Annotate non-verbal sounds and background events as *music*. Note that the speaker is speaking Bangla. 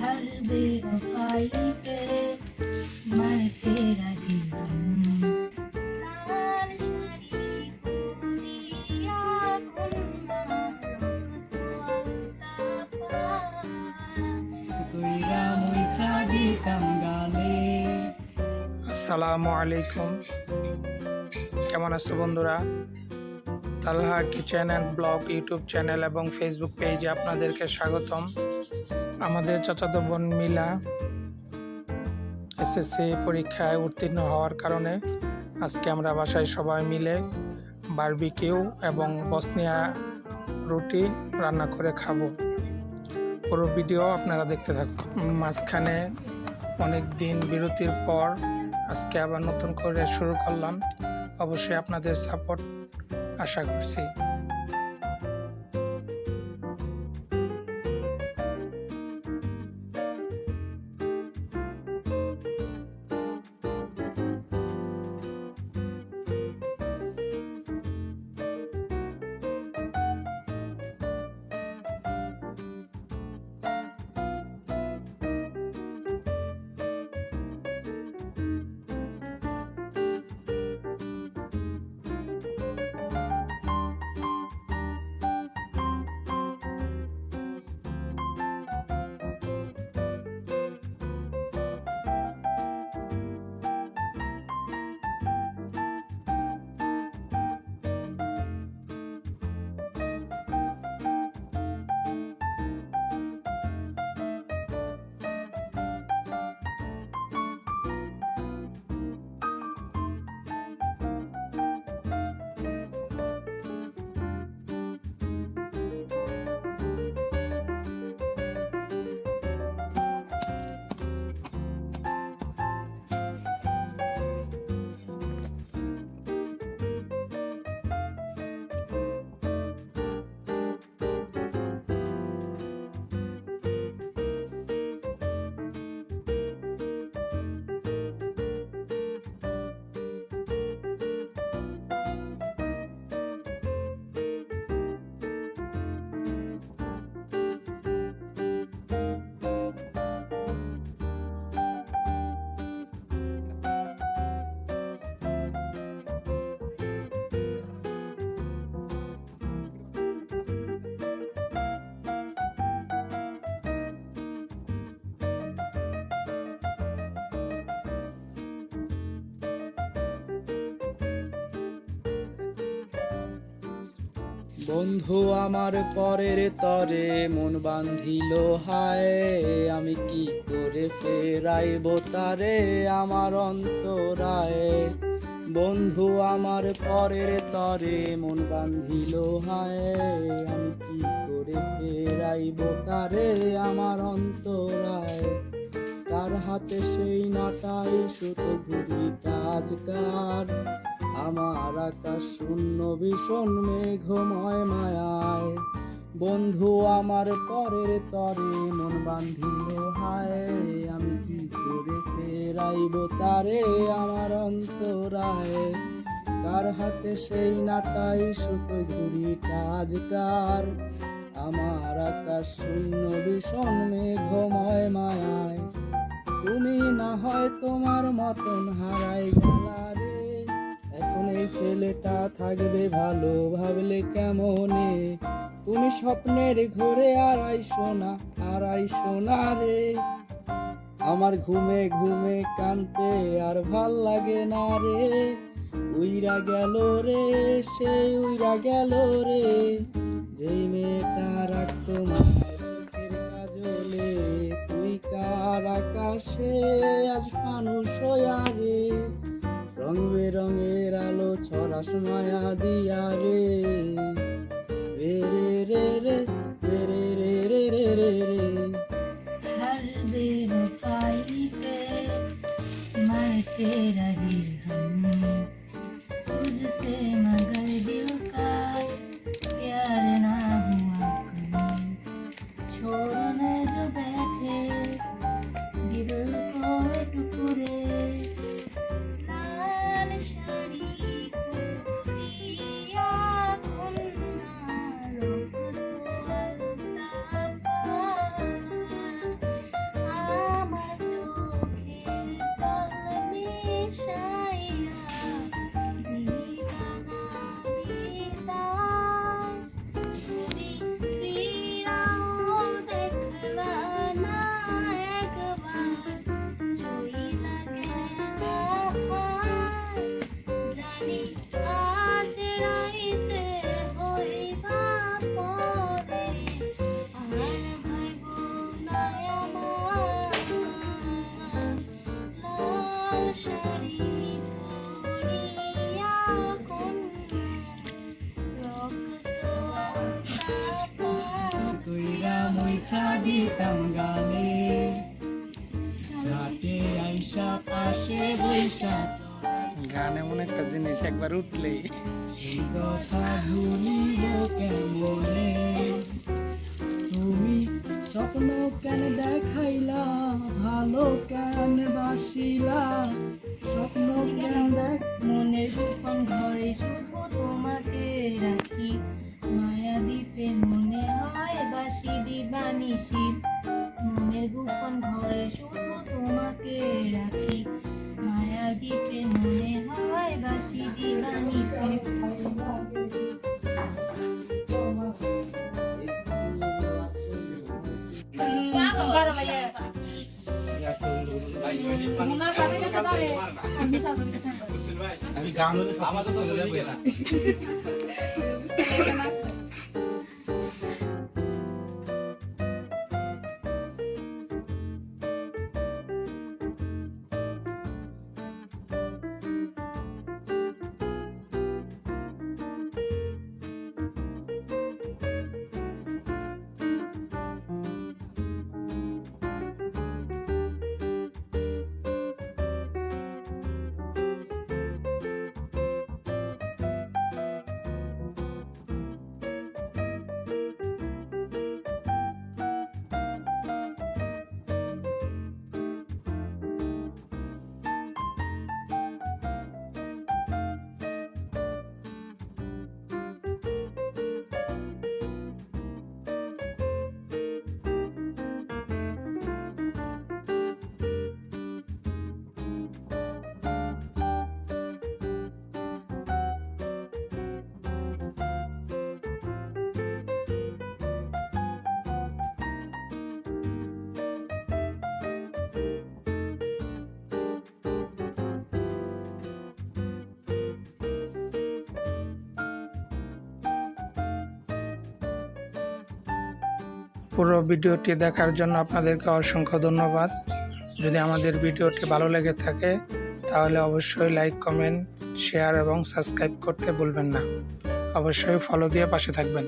घर पे আসসালামু আলাইকুম। কেমন আছো বন্ধুরা? Talha kitchen and blog YouTube channel এবং ফেসবুক পেজে আপনাদেরকে স্বাগতম। আমাদের চাচাতো বোন মিলা এসএসসি পরীক্ষায় উত্তীর্ণ হওয়ার কারণে আজকে আমরা বাসায় সবাই মিলে বারবিকিউ এবং বসনিয়া রুটি রান্না করে খাব। পুরো ভিডিও আপনারা দেখতে থাকুন। মাঝখানে অনেক দিন বিরতির পর আজকে আবার নতুন করে শুরু করলাম। অবশ্যই আপনাদের সাপোর্ট আশা করছি। বন্ধু, আমার পরের তরে মন বান্ধিল হায়, আমি কি করে ফেরাইব তারে আমার অন্তরায়? বন্ধু, আমার পরের তরে মন বান্ধিল হায়, আমি কি করে ফেরাইব তারে আমার অন্তরায়? তার হাতে সেই নাটাই সুতো ঘুরি কাজকার আমার আকাশ শূন্য, ভীষণ মেঘময় মায়ায়। বন্ধু, আমার পরের তরে মন বান্ধিল হায়। আমি কি করে ফেরাইব তারে আমার অন্তরায়? কার হাতে সেই নাটাই সুতো ঘুরি কাজকার আমার আকাশ শূন্য, ভীষণ মেঘময় মায়ায়। তুমি না হয় তোমার মতন হারাই গেলা রে এখন এই ছেলেটা থাকবে ভালো, ভাবলে কেমনে? তুমি স্বপ্নের ঘরে আড়াই সোনা আড়াই সোনা রে। আমার ঘুমে ঘুমে কানতে আর ভালো লাগে না রে। উইরা গেল রে, সে উইরা গেল রে। যেই মেয়েটা রাখতো মায়ের আলো ছড়াস মায়া দিয়া রে রে রে রে রে রে রে রে রে রে রে हर बेवफाई पे मैं तेरा ही हूँ तुझसे मगर দিতাম গানে ঘাটে আইসা পাশে বৈশা গান এমন একটা জিনিস একবার উঠলেই। কথা ভুলিব কেমনে? স্বপ্ন কেন দেখাইলা? ভালো কেন বাসিলা? স্বপ্ন কেন দেখ মনের গোপন ঘরে শুধু তোমাকে রাখি। মায়া দ্বীপে মনে হয় বাসি দিবানিসি আমাদের *laughs* পুরো ভিডিওটি দেখার জন্য আপনাদেরকে অসংখ্য ধন্যবাদ। যদি আমাদের ভিডিওটি ভালো লেগে থাকে, তাহলে অবশ্যই লাইক, কমেন্ট, শেয়ার এবং সাবস্ক্রাইব করতে ভুলবেন না। অবশ্যই ফলো দিয়ে পাশে থাকবেন।